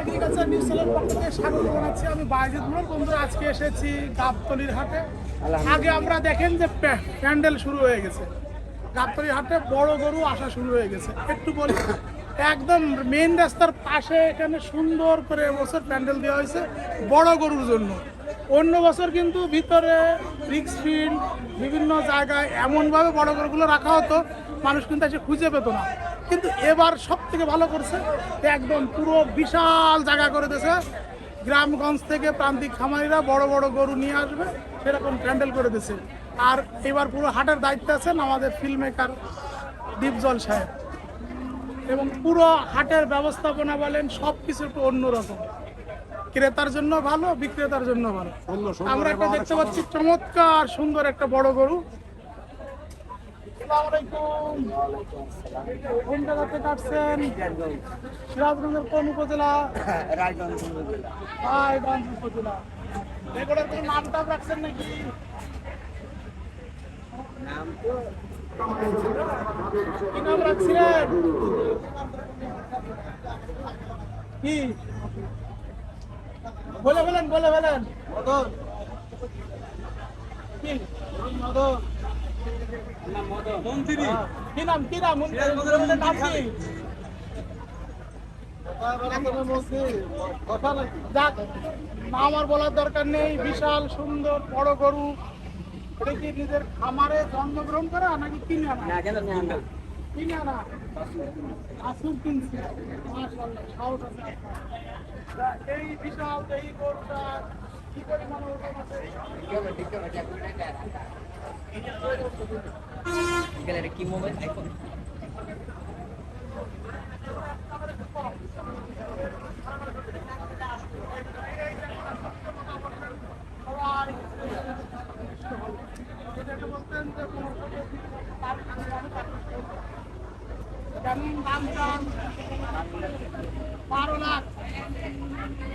Agriculture news channel পক্ষ থেকে স্বাগত জানাচ্ছি। আমি বাইজিদ মোড় বন্ধুরা আজকে এসেছি গাবতলির হাটে। আগে আমরা দেখেন যে প্যা- প্যান্ডেল শুরু হয়ে গেছে। গাবতলির হাটে বড় গরু আসা শুরু হয়ে গেছে। একটু বলি একদম মেইন রাস্তার পাশে এখানে সুন্দর করে এবছর প্যান্ডেল দেওয়া হয়েছে বড় গরুর জন্য। অন্য বছর কিন্তু ভিতরে রিক্স ফিল্ড বিভিন্ন জায়গায় এমনভাবে বড় গরুগুলো রাখা হতো মানুষ কিন্তু এসে খুঁজে পেতো না। কিন্তু এবার সব থেকে ভালো করছে একদম পুরো বিশাল জায়গা করে দিয়েছে। গ্রামগঞ্জ থেকে প্রান্তিক খামারিরা বড় বড় গরু নিয়ে আসবে সেরকম প্যান্ডেল করে দিয়েছে। আর এবার পুরো হাটের দায়িত্বে আছেন আমাদের ফিল্ম মেকার দীপজল সাহেব। এবং পুরো হাটের ব্যবস্থাপনা বলেন সব কিছু একটু অন্যরকম। ক্রেতার জন্য ভালো বিক্রেতার জন্য ভালো। আমরা একটা দেখতে পাচ্ছি চমৎকার সুন্দর একটা বড় গরু। কোন জায়গা থেকে আসছেন সিরাজগঞ্জের কোন উপজেলা? রায়গঞ্জ উপজেলা। এগুলোর কোনো নাম টাম রাখছেন নাকি? কি নাম রাখছিলেন? কি? বলে ফেলেন বলে ফেলেন। কি? মন্ত্রী। কি নাম কি নাম? নাম কি? যাক নাম বলার দরকার নেই। বিশাল সুন্দর বড় গরু। এটা কি নিজের খামারে জন্মগ্রহণ করা নাকি কিনে আনা? কিনে আনা? আসুন কিনছি। মাশাআল্লাহ সাহস আছে। এই বিশাল এই গরুটা কি পরিমাণ ওজন আছে। কি মোবাইল আইফোন কেমন দাম চান বারো লাখ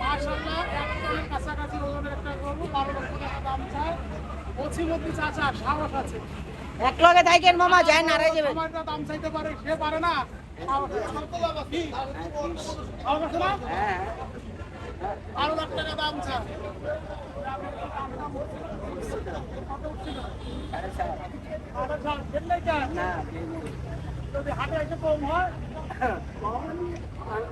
মাসাল্লাহ এক কাছাকাছি ওজনের একটা গরু বারো লক্ষ টাকা দাম চায় চাচা সাহস আছে এক লগে থাকেন মামা যায় না রে যাবে দাম চাইতে পারে সে পারে না? বারো লাখ টাকা দাম চায়। যদি হাটে এসে কম হয়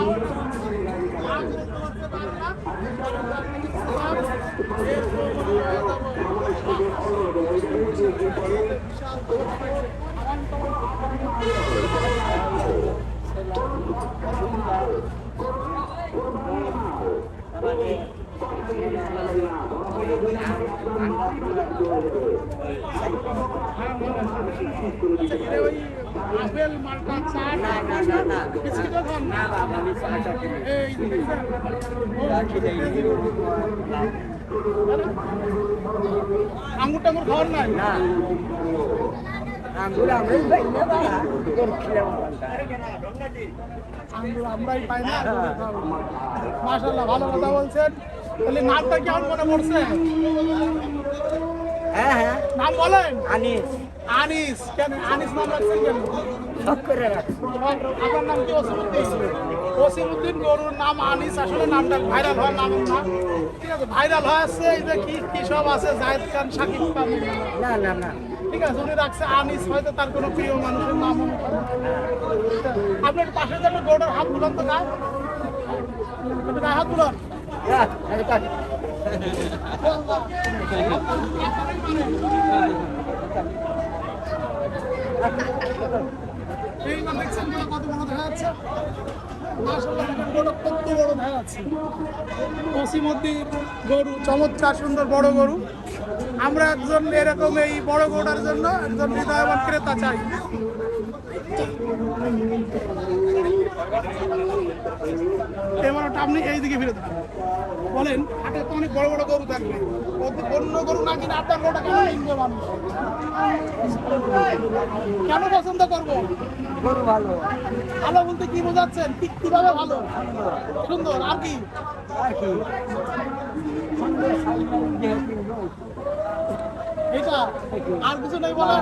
কি ওর চিন্তা ভাবনা করেন? এরকম ভাবেন না, এরকম চিন্তা ভাবনা নাই। আবার ও কোন ওই আপেল মালটা চা না না না না বিস্কিটও খান না এই আঙ্গুর টাঙ্গুর খাওয়ার নাই না আঙ্গুর আমরা ভাই না বাবা তোর খিলাম আঙ্গুর আমরাই পাই না মাশাল্লাহ ভালো কথা বলছেন তাহলে নামটা কেমন মনে পড়ছে হ্যাঁ হ্যাঁ নাম বলেন আনিস আনিস কেন আনিস নাম রাখছেন কেন? করে রাখ। আপনার নাম কি ওসিমুদ্দিন ওসিমুদ্দিন গরুর নাম আনিস আসলে নামটা ভাইরাল হওয়ার নাম না। ঠিক আছে ভাইরাল হয়ে আসছে এই যে কি কি সব আছে জাহেদ খান শাকিব খান। না না না। ঠিক আছে উনি রাখছে আনিস হয়তো তার কোনো প্রিয় মানুষের নাম আপনার পাশে যেন গরুর হাত তুলন তো গায়ে। একটু গায়ে হাত তুলন রাখ আরে কাট এই না দেখছেন গরু কত বড় দেখা যাচ্ছে বড় গরু চমৎকার সুন্দর বড় গরু আমরা একজন এরকম এই বড় গরুটার জন্য একজন হৃদয়বান ক্রেতা চাই। এবার ওটা আপনি এই দিকে ফিরে দেবেন বলেন হাটে তো অনেক বড় বড় গরু থাকবে। অন্য গরু না কিনে আপনার গরুটা কেন কিনবে মানুষ? কেন পছন্দ করব? গরু ভালো। ভালো বলতে কি বোঝাচ্ছেন? কীভাবে ভালো। সুন্দর। আর কি? আর কি? এটা? আর কিছু নেই বলে।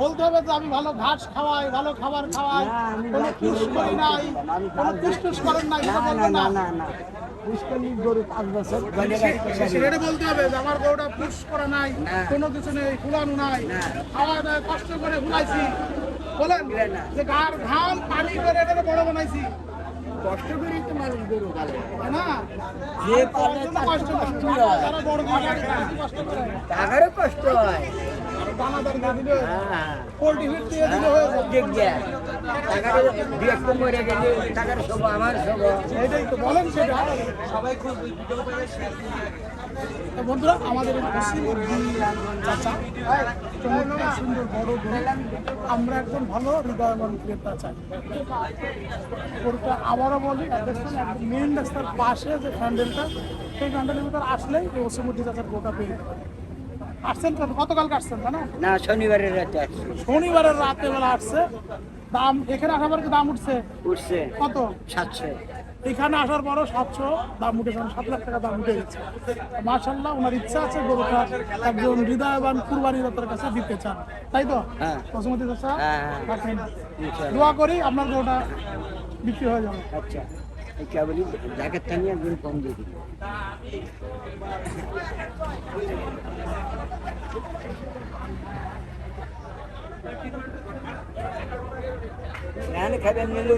বলতে হবে যে আমি ভালো ঘাস খাওয়াই ভালো খাবার খাওয়াই। কোনো ঘাস করি নাই কোনো ঘাস টুস করেন নাই এটা না বলবেন না সেটা বলতে হবে যে আমার গরুটা পুষ করা নাই। কোনো কিছু নেই ফুলানো নাই। খাওয়া দাওয়া কষ্ট করে ফুলাইছি। বলেন যে গার ঘাম পানি করে এটা বড় বানাইছি। কষ্ট করেই তো মানুষ গরু পালে না। যে পালে কষ্ট হয়। করে। তাদেরও কষ্ট হয়। দানাদার দিয়ে দিলে হ্যাঁ পোল্ট্রি ফিট দিয়ে দিলে হয়ে যায় টাকার দু মরে গেলে টাকার সব আমার সব এটাই তো বলেন সেটা। সবাই খুব বন্ধুরা আমাদের চাচা। চমৎকার সুন্দর বড় আমরা একজন ভালো হৃদয়বান ক্রেতা চাই গরুটা আবারও বলি মেন রাস্তার পাশে যে প্যান্ডেলটা সেই প্যান্ডেলের ভিতর আসলেই ওসিমুদ্দি চাচার গোটা পেয়ে। আসছেন কত গতকাল আসছেন তাই না? না শনিবারের রাতে আসছে। শনিবারের রাতে বেলা আসছে। দাম এখানে আসার পরে দাম উঠছে? উঠছে। কত? সাতশো। এখানে আসার পরও সাতশো। দাম উঠেছে মানে সাত লাখ টাকা দাম উঠে গেছে। মার্শাল্লাহ ওনার ইচ্ছা আছে গরুটা একজন হৃদয়বান কুরবানি দাতার কাছে দিতে চান। তাই তো? হ্যাঁ। বসুমতী হ্যাঁ, হ্যাঁ। ইনশাআল্লাহ। দোয়া করি আপনার গরুটা বিক্রি হয়ে যাবে। আচ্ছা। কেবলই জ্যাকেট টানিয়ে একদিন কম দিয়ে রান খাবেন নিলু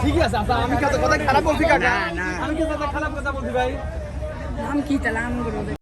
ঠিকই আছে আচ্ছা আমি কথা খারাপ বলছি কাকা? আমি কি কথা খারাপ কথা বলছি ভাই? নাম কি তাহলে? আম করে